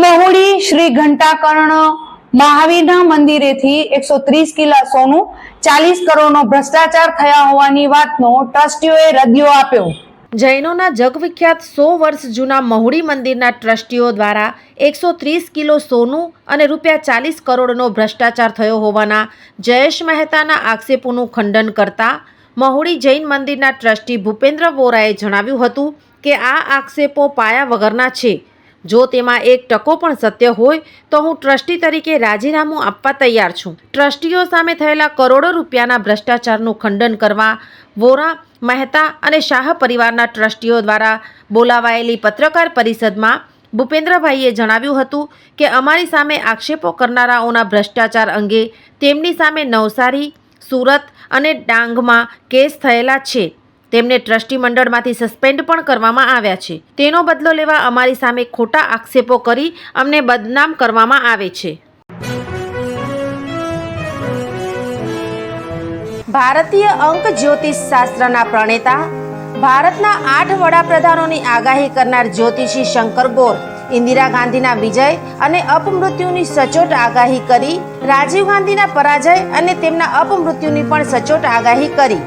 Mahudi Shri Ghantakarna મહાવીરના મંદિરેથી એકસો ત્રીસ કિલા સોનું, ચાલીસ કરોડનો ભ્રષ્ટાચાર થયા હોવાની વાતનો ટ્રસ્ટીઓએ રદિયો આપ્યો. જૈનોના જગવિખ્યાત સો વર્ષ જૂના મહુડી મંદિરના ટ્રસ્ટીઓ દ્વારા એકસો ત્રીસ કિલો સોનું અને રૂપિયા ચાલીસ કરોડનો ભ્રષ્ટાચાર થયો હોવાના જયેશ મહેતાના આક્ષેપોનું ખંડન કરતા મહુડી જૈન મંદિરના ટ્રસ્ટી ભૂપેન્દ્ર વોરાએ જણાવ્યું હતું કે આ આક્ષેપો પાયા વગરના છે. જો તેમાં એક ટકો પણ સત્ય હોય, તો હું ટ્રસ્ટી તરીકે રાજીનામું આપવા તૈયાર છું. ટ્રસ્ટીઓ સામે થયેલા કરોડો રૂપિયાના ભ્રષ્ટાચારનું ખંડન કરવા, વોરા, મહેતા અને શાહ પરિવારના ટ્રસ્ટીઓ દ્વારા બોલાવાયેલી પત્રકાર પરિષદમાં ભૂપેન્દ્રભાઈએ જણાવ્યું હતું કે અમારી સામે આક્ષેપો કરનારાઓના ભ્રષ્ટાચાર અંગે તેમની સામે નવસારી, સુરત અને ડાંગમાં કેસ થયેલા છે. તેમને ટ્રસ્ટી મંડળમાંથી સસ્પેન્ડ પણ કરવામાં આવ્યા છે. તેનો બદલો લેવા અમારી સામે ખોટા આક્ષેપો કરી અમને બદનામ કરવામાં આવે છે. ભારતીય અંક જ્યોતિષ શાસ્ત્રના પ્રણેતા, ભારતના આઠ વડાપ્રધાનોની આગાહી કરનાર જ્યોતિષી શંકર ગોર, ઇન્દિરા ગાંધીના વિજય અને અપમૃત્યુની સચોટ આગાહી કરી, રાજીવ ગાંધીના પરાજય અને તેમના અપમૃત્યુની પણ સચોટ આગાહી કરી.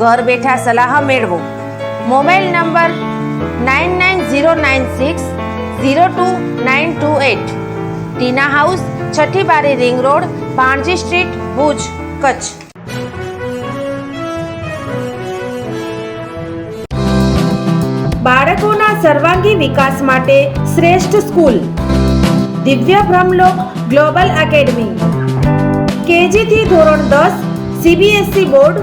ઘર બેઠા સલાહ મેળવો. Mobile number nine nine zero nine six zero two nine two eight. Tina house છઠ્ઠી બારી ring road Panji street, Bhuj, Kutch. બાળકોના સર્વાંગી વિકાસ માટે શ્રેષ્ઠ સ્કૂલ. દિવ્ય બ્રહ્મલોક ગ્લોબલ એકેડમી. કેજીથી ધોરણ દસ, સીબીએસઈ બોર્ડ